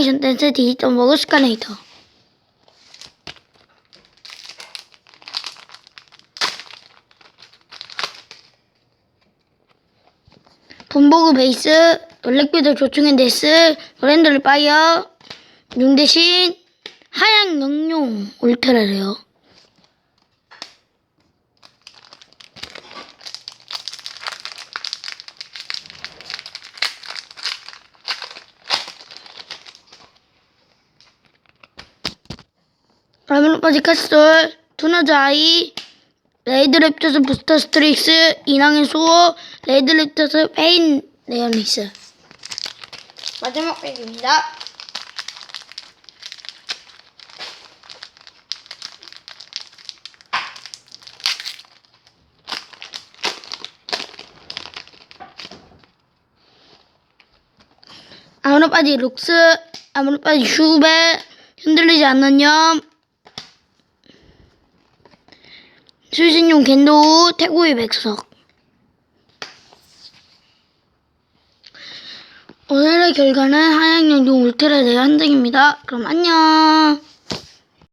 이션 댄스 디지털 버그 스카네이터 본보그 베이스 블랙비들 조충의 데스 브랜드를 파이어 용 대신 하양 영용 울트라래요 라면로빠지 카스톨 투나자이 레이드랩터스 부스터 스트릭스 인왕의 수호 레이드랩터스 페인 레어리스. 마지막 팩입니다. 아무로빠지 룩스 아무로빠지 슈베 흔들리지 않는 염 수신용 겐도 태고의 백석 오늘의 결과는 하양영동 울트라 대한등입니다. 그럼 안녕.